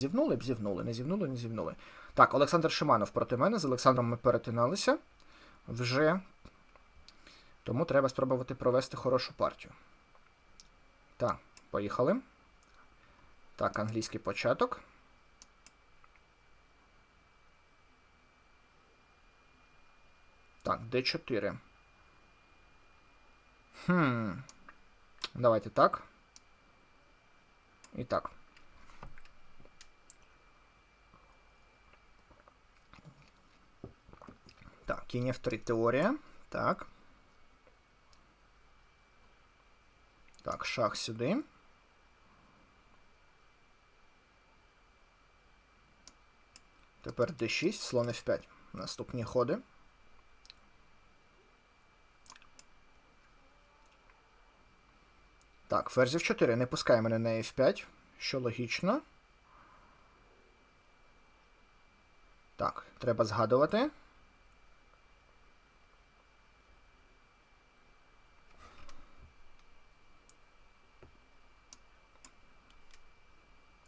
Зівнули б, зівнули, не зівнули, не зівнули. Так, Олександр Шиманов проти мене. З Олександром ми перетиналися вже. Тому треба спробувати провести хорошу партію. Так, поїхали. Так, англійський початок. Так, D4. Хм. Давайте так. І так. Так, кінь F3 теорія. Так. Так, шах сюди. Тепер D6, слон F5. Наступні ходи. Так, ферзь F4 не пускає мене на F5, що логічно. Так, треба згадувати.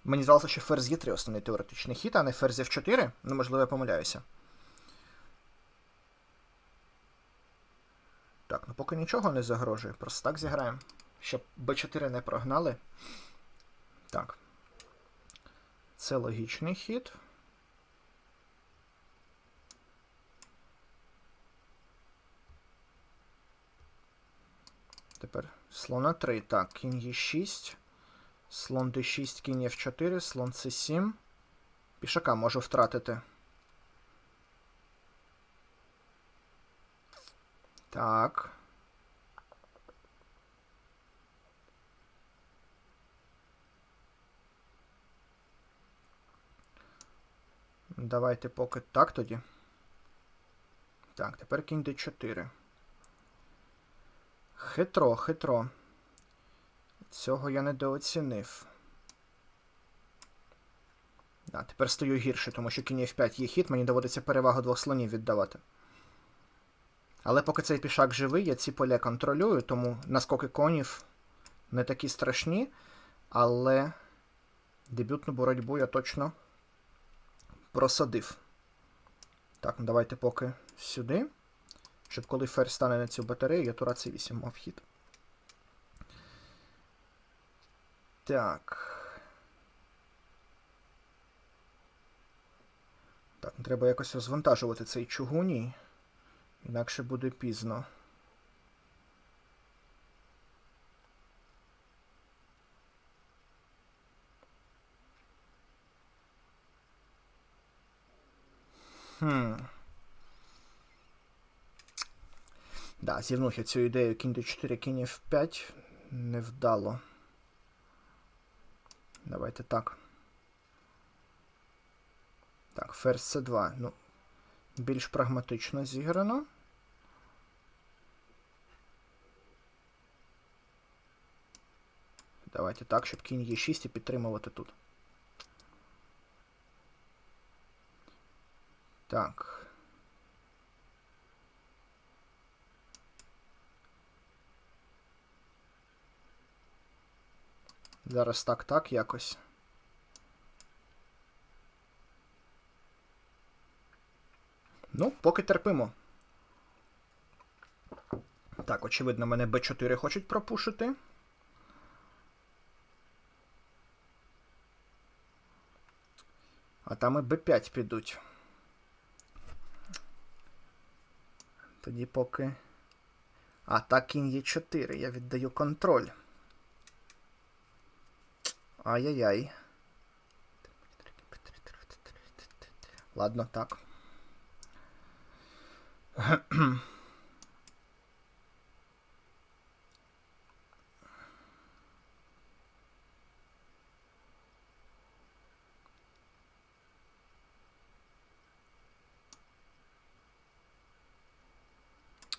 Мені здалося, що ферзь Е3 основний теоретичний хід, а не ферзь F4. Ну, можливо, я помиляюся. Так, ну поки нічого не загрожує. Просто так зіграємо. Щоб b4 не прогнали. Так. Це логічний хід. Тепер слона 3. Так, кінь Е6. Слон d6, кінь f4, слон c7. Пішака можу втратити. Так. Давайте поки так тоді. Так, тепер кінь d4. Хитро, хитро. Цього я недооцінив. А, тепер стою гірше, тому що кінь F5 є хід, мені доводиться перевагу двох слонів віддавати. Але поки цей пішак живий, я ці поля контролюю, тому наскоки конів не такі страшні. Але дебютну боротьбу я точно просадив. Так, ну давайте поки сюди. Щоб коли ферзь стане на цю батарею, я тура c8 мав хід. Так. Так, треба якось розвантажувати цей чугуній. Інакше буде пізно. Хм. Да, зівнув я цю ідею кінь до 4 кінь F5 невдало. Давайте так. Так, ферзь c2. Ну, більш прагматично зіграно. Давайте так, щоб кінь Е6 і підтримувати тут. Так. Зараз так, так якось. Ну, поки терпимо. Так, очевидно, мене Б4 хочуть пропушити. А там і Б5 підуть. Тоді поки. А, так кінь є 4. Я віддаю контроль. Ай-яй-яй. Ладно, так.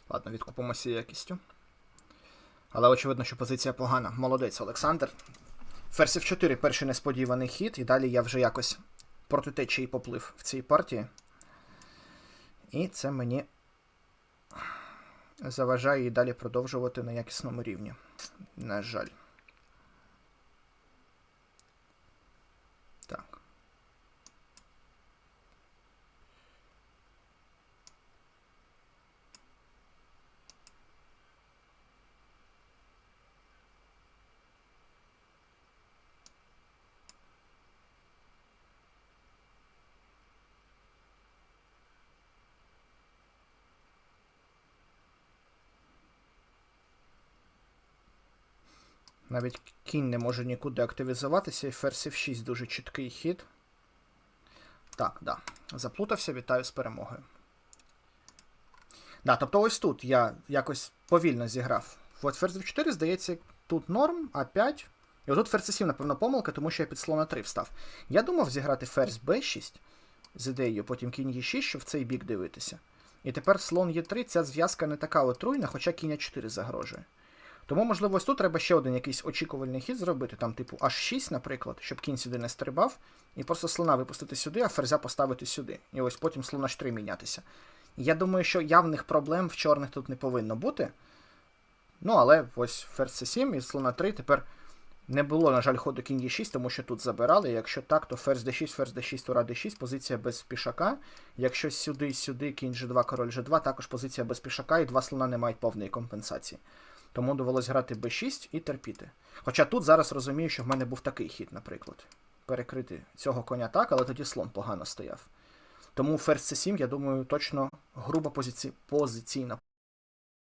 Ладно, відкупимося якістю. Але очевидно, що позиція погана. Молодець, Олександр. Ферзь F4 перший несподіваний хід, і далі я вже якось проти течії поплив в цій партії. І це мені заважає і далі продовжувати на якісному рівні. На жаль. Так. Навіть кінь не може нікуди активізуватися, і ферзь F6 дуже чіткий хід. Так, да. Заплутався, вітаю з перемогою. Да, тобто ось тут я якось повільно зіграв. От ферзь F4, здається, тут норм, А5. І отут ферзь C7, напевно, помилка, тому що я під слона 3 встав. Я думав зіграти ферзь b6 з ідеєю, потім кінь e6, щоб в цей бік дивитися. І тепер слон e3, ця зв'язка не така отруйна, хоча кінь А4 загрожує. Тому, можливо, ось тут треба ще один якийсь очікувальний хід зробити, там, типу, H6, наприклад, щоб кінь сюди не стрибав, і просто слона випустити сюди, а ферзя поставити сюди. І ось потім слон H3 мінятися. Я думаю, що явних проблем в чорних тут не повинно бути. Ну, але ось ферзь C7 і слона 3 тепер не було, на жаль, ходу кінь d6, тому що тут забирали. Якщо так, то ферзь d6, ферзь d6, тура d6, позиція без пішака. Якщо сюди, сюди, кінь g2, король g2, також позиція без пішака, і два слона не мають повної компенсації. Тому довелось грати b6 і терпіти. Хоча тут зараз розумію, що в мене був такий хід, наприклад. Перекрити цього коня так, але тоді слон погано стояв. Тому ферзь c7, я думаю, точно груба позиці... позиційна